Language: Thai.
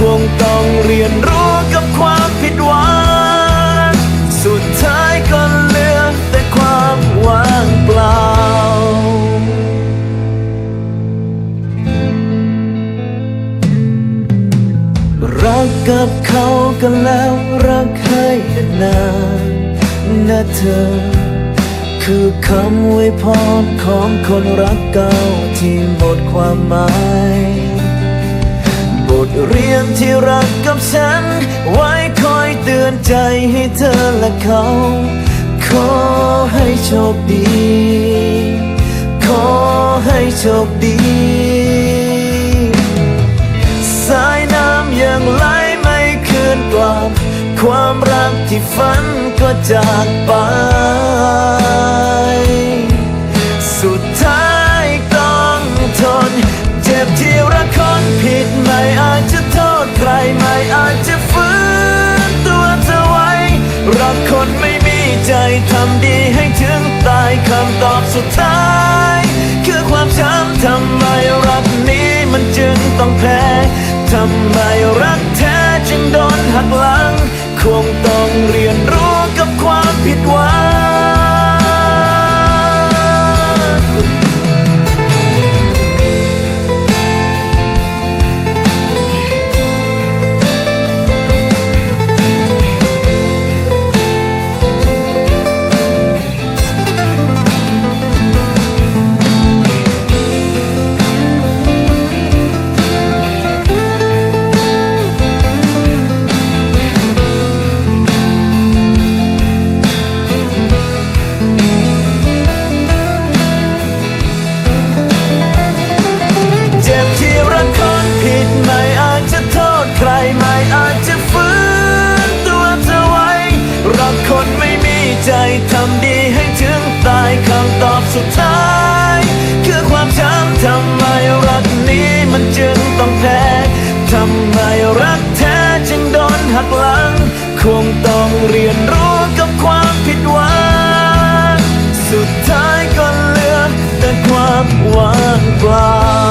คงต้องเรียนรู้กับความผิดหวังสุดท้ายก็เหลือแต่ความว่างเปล่า รักกับเขากันแล้วรักให้นานนะเธอ คือคำอวยพรของคนรักเก่าที่หมดความหมาย กับฉัน ไว้คอยเตือนใจให้เธอและเขา ขอให้โชคดี ขอให้โชคดี สายน้ำยังไหลไม่คืนกลับ ความรักที่ฝันก็จากไป รักคนไม่มีใจทำดีให้ถึงตายคำตอบสุดท้าย คือความช้ำทำไมรักนี้มันจึงต้องแพ้ทำไมรักแท้จึงโดนหักหลัง คงต้องเรียนรู้กับความผิดหวัง หักหลัง คงต้องเรียนรู้กับความผิดหวัง สุดท้ายก็เหลือแต่ความว่างเปล่า